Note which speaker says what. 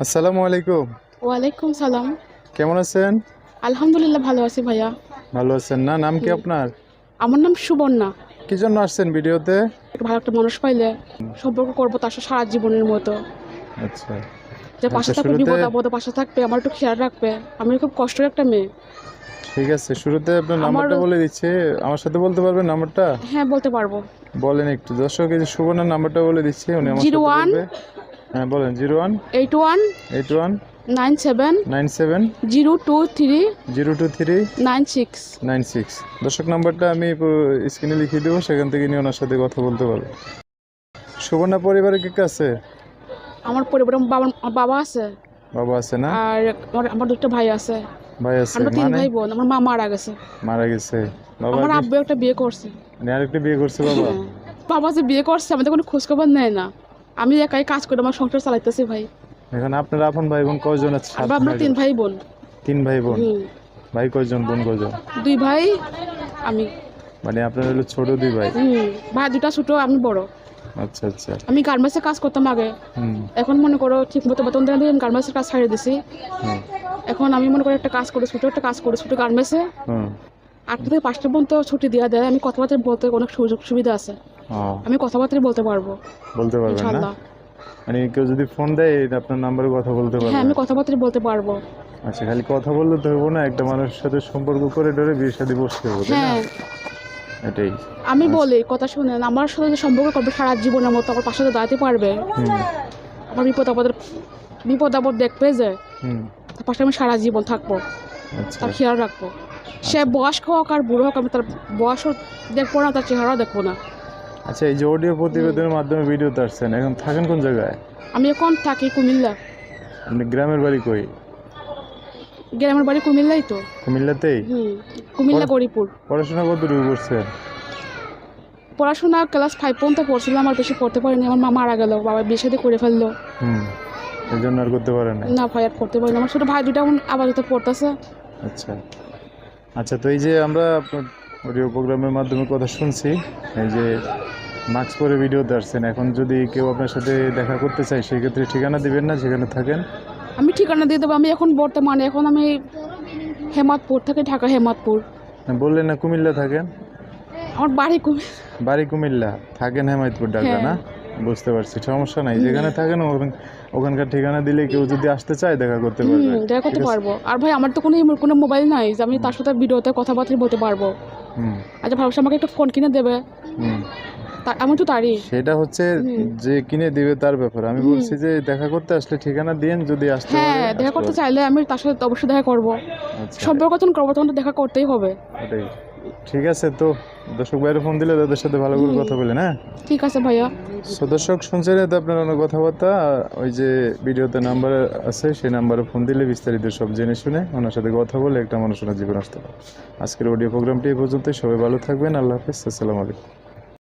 Speaker 1: আসসালামু আলাইকুম।
Speaker 2: ওয়ালাইকুম সালাম।
Speaker 1: কেমন আছেন?
Speaker 2: আলহামদুলিল্লাহ ভালো আছি ভাইয়া।
Speaker 1: ভালো আছেন না? নাম কি আপনার?
Speaker 2: আমার নাম সুবর্ণা।
Speaker 1: কি জন্য আসছেন ভিডিওতে?
Speaker 2: একটা ভালো একটা মানুষ পাইলে সম্পর্ক করব তার সাথে সারা জীবনের মতো।
Speaker 1: আচ্ছা।
Speaker 2: যে পাশে
Speaker 1: আচ্ছা,
Speaker 2: থাকবে
Speaker 1: শুরুতে-
Speaker 2: বিপদ আপদে পাশে থাকবে আমার একটু খেয়াল রাখবে। আমি খুব কষ্টের একটা মেয়ে।
Speaker 1: ঠিক আছে শুরুতে আপনার
Speaker 2: আমার-
Speaker 1: নাম্বারটা বলে দিচ্ছি। আমার সাথে বলতে পারবেন নাম্বারটা?
Speaker 2: হ্যাঁ বলতে পারব।
Speaker 1: বলেন একটু। দর্শক এই যে সুবর্ণার নাম্বারটা বলে দিচ্ছি উনি আমার সাথে? বলবে। হ্যাঁ বলেন zero one?
Speaker 2: Eight one?
Speaker 1: Eight one?
Speaker 2: Nine seven?
Speaker 1: Nine seven?
Speaker 2: Zero two three?
Speaker 1: Zero two three?
Speaker 2: Nine six?
Speaker 1: Nine six. দর্শক নাম্বারটা আমি স্ক্রিনে লিখিয়ে দেবো সেখান থেকে নিয়ে ওনার সাথে কথা বলতে পারব। সুবর্ণা পরিবারে কে কে আছে?
Speaker 2: আমার পরিবারে বাবা বাবা আছে।
Speaker 1: বাবা আছে না?
Speaker 2: আর আমার আমার দুটো ভাই আছে।
Speaker 1: ভাই আছে।
Speaker 2: আমরা তিন
Speaker 1: মানে?
Speaker 2: ভাই বোন আমার মা মারা গেছে।
Speaker 1: মারা গেছে। বাবা
Speaker 2: আমার আব্বু একটা বিয়ে করছে।
Speaker 1: মানে আরেকটা বিয়ে করছে বাবা?
Speaker 2: হ্যাঁ। বাবা যে বিয়ে করছে আমাদের কোনো খোঁজখবর নেয় না। আমি একাই কাজ করে আমার সংসার চালাইতেছি ভাই।
Speaker 1: এখন আপনার আপন ভাই বোন কয়জন আছে?
Speaker 2: আমরা তিন ভাই বোন
Speaker 1: তিন ভাই বোন ভাই কয়জন বোন কয়জন?
Speaker 2: দুই ভাই আমি।
Speaker 1: মানে আপনার হলো ছোট দুই ভাই?
Speaker 2: হুম ভাই দুটা ছোট আমি বড়।
Speaker 1: আচ্ছা আচ্ছা।
Speaker 2: আমি গার্মেন্টসে কাজ করতাম আগে।
Speaker 1: হুম।
Speaker 2: এখন মনে করো ঠিক মতো বেতন দেন আমি গার্মেন্টসের কাজ ছাড়িয়ে দিছি। এখন আমি মনে করি একটা কাজ করে ছোটো একটা কাজ করে ছোটো গার্মেন্টসে।
Speaker 1: হুম।
Speaker 2: আটটা থেকে পাঁচটা পর্যন্ত ছুটি দেওয়া দেয় আমি কথাবার্তা বলতে অনেক সুযোগ সুবিধা আছে। আমি কথাবার্তা বলতে পারব।
Speaker 1: বলতে পারবেন না? মানে কেউ যদি ফোন দেয় আপনার নাম্বারে কথা বলতে
Speaker 2: হ্যাঁ আমি কথাবার্তা বলতে পারব।
Speaker 1: আচ্ছা খালি কথা বললে তো হব না একটা মানুষের সাথে সম্পর্ক করে ধরে বিয়ে শাদী বসতে হবে
Speaker 2: হ্যাঁ।
Speaker 1: এটাই।
Speaker 2: আমি বলি কথা শুনেন আমার সাথে যে সম্পর্ক করবে সারা জীবনের মতো আমার পাশে দাঁড়াতে পারবে। আমার বিপদ আপদের বিপদ আপদ দেখবে যে তার পাশে আমি সারা জীবন থাকব।
Speaker 1: আচ্ছা।
Speaker 2: তার খেয়াল রাখব। সে বয়স্ক হোক আর বুড়ো হোক আমি তার বয়সও দেখব না তার চেহারাও দেখব না।
Speaker 1: আচ্ছা এই যে অডিও প্রতিবেদনের মাধ্যমে ভিডিওতে আসছেন এখন থাকেন কোন জায়গায়?
Speaker 2: আমি এখন থাকি কুমিল্লা।
Speaker 1: আপনি গ্রামের বাড়ি কই?
Speaker 2: গ্রামের বাড়ি কুমিল্লাই তো।
Speaker 1: কুমিল্লাতেই?
Speaker 2: হুম কুমিল্লা গরিপুর
Speaker 1: পড়াশোনা কতটুকু করছেন?
Speaker 2: পড়াশোনা ক্লাস ফাইভ পর্যন্ত পড়ছিলাম আমার বেশি পড়তে পারিনি। আমার মা মারা গেল বাবা বিয়ে সাথে করে ফেলল।
Speaker 1: হুম এই জন্য আর করতে পারেন না
Speaker 2: না ভাই আর পড়তে পারিনি। আমার ছোটো ভাই দুটা এখন আপাতত পড়তেছে।
Speaker 1: আচ্ছা। আচ্ছা তো এই যে আমরা অডিও প্রোগ্রামের মাধ্যমে কথা শুনছি। এই যে মাস্ক পরে ভিডিওতে আসছেন এখন যদি কেউ আপনার সাথে দেখা করতে চায় সেক্ষেত্রে ঠিকানা দিবেন না? যেখানে থাকেন?
Speaker 2: আমি ঠিকানা দিয়ে দেবো। আমি এখন বর্তমানে এখন আমি হেমাদপুর থেকে ঢাকা হেমাদপুর।
Speaker 1: না, বললেন না কুমিল্লা থাকেন?
Speaker 2: আমার বাড়ি কুমিল্লা
Speaker 1: বাড়ি কুমিল্লা। থাকেন হেমায়তপুর ঢাকা
Speaker 2: হ্যাঁ।
Speaker 1: না বুঝতে পারছি সমস্যা নাই। যেখানে থাকেন ওখানকার ঠিকানা দিলে কেউ যদি আসতে চায় দেখা করতে পারবে।
Speaker 2: দেখা করতে পারব। আর ভাই আমার তো কোনো কোনো মোবাইল নাই। যে আমি তার সাথে ভিডিওতে কথাবার্তা বলতে পারব। আচ্ছা ভাবছি আমাকে একটা ফোন কিনে দেবে। আমি তো তারই।
Speaker 1: সেটা হচ্ছে যে কিনে দিবে তার ব্যাপার। আমি বলছি যে দেখা করতে আসলে ঠিকানা দিন যদি আসতে
Speaker 2: হ্যাঁ দেখা করতে চাইলে আমি তার সাথে অবশ্যই দেখা করব।
Speaker 1: আচ্ছা।
Speaker 2: সম্পর্ক যখন করব তখন তো দেখা করতেই হবে।
Speaker 1: ওটাই। ঠিক আছে তো দর্শক বাইরে ফোন দিলে তাদের সাথে ভালো করে কথা বলেন হ্যাঁ?
Speaker 2: ঠিক আছে ভাইয়া।
Speaker 1: সো দর্শক শুনছেন তো আপনার অনেক কথাবার্তা ওই যে ভিডিওতে নাম্বার আছে সেই নাম্বারে ফোন দিলে বিস্তারিত সব জেনে শুনে ওনার সাথে কথা বলে একটা মানুষের ওনার জীবন আসতে পারে। আজকের অডিও প্রোগ্রামটি এই পর্যন্ত সবাই ভালো থাকবেন আল্লাহ হাফিজ আসসালামু আলাইকুম।